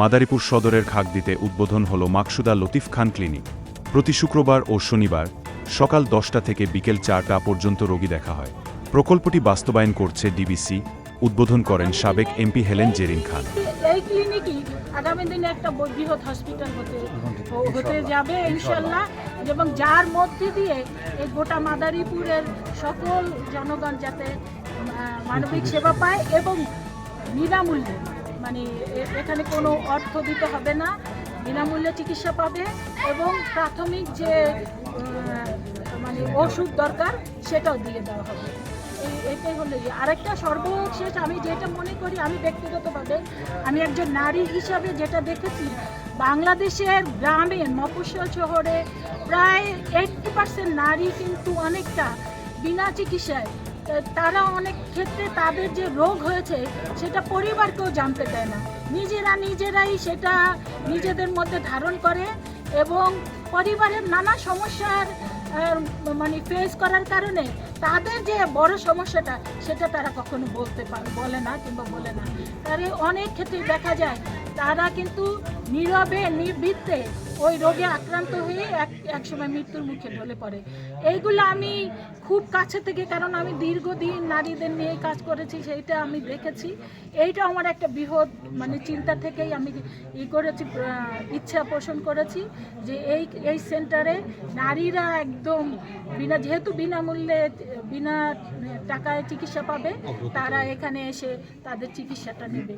মাদারীপুর সদরের খাগদিতে উদ্বোধন হল মাকসুদা লতিফ খান ক্লিনিক। প্রতি শুক্রবার ও শনিবার সকাল দশটা থেকে বিকেল চারটা পর্যন্ত রোগী দেখা হয়। প্রকল্পটি বাস্তবায়ন করছে ডিবিসি। উদ্বোধন করেন সাবেক এমপি হেলেন জেরিন খান। আগামী দিনে একটা বৃহৎ হসপিটাল হতে হতে যাবে ইনশাল্লাহ এবং যার মধ্যে দিয়ে এই গোটা মাদারীপুরের সকল জনগণ যাতে মানবিক সেবা পায় এবং বিনামূল্যে মানে এখানে কোনো অর্থ দিতে হবে না, বিনামূল্যে চিকিৎসা পাবে এবং প্রাথমিক যে মানে ওষুধ দরকার সেটাও দিয়ে দেওয়া হবে এটাই হলো ইয়ে। আরেকটা সর্বশেষ, আমি যেটা মনে করি, আমি ব্যক্তিগতভাবে, আমি একজন নারী হিসাবে যেটা দেখেছি, বাংলাদেশের গ্রামে, মফস্বল শহরে প্রায় এইটটি পার্সেন্ট নারী কিন্তু অনেকটা বিনা চিকিৎসায় তারা অনেক ক্ষেত্রে তাদের যে রোগ হয়েছে, সেটা পরিবারকেও জানতে দেয় না। নিজেরা নিজেরাই সেটা নিজেদের মধ্যে ধারণ করে এবং পরিবারের নানা সমস্যার মানে ফেস করার কারণে তাদের যে বড় সমস্যাটা, সেটা তারা কখনো বলতে পারে বলে না কিংবা বলে না। তারে অনেক ক্ষেত্রে দেখা যায় তারা কিন্তু নীরবে নির্বৃত্তে ওই রোগে আক্রান্ত হয়ে এক একসময় মৃত্যুর মুখে ঢলে পড়ে। এইগুলো আমি খুব কাছে থেকে কারণ আমি দীর্ঘদিন নারীদের নিয়ে কাজ করেছি সেইটা আমি দেখেছি। এইটা আমার একটা বৃহৎ মানে চিন্তা থেকেই আমি ই করেছি ইচ্ছা পোষণ করেছি যে এই এই সেন্টারে নারীরা একদম বিনা যেহেতু বিনামূল্যে বিনা টাকায় চিকিৎসা পাবে তারা এখানে এসে তাদের চিকিৎসাটা নেবে।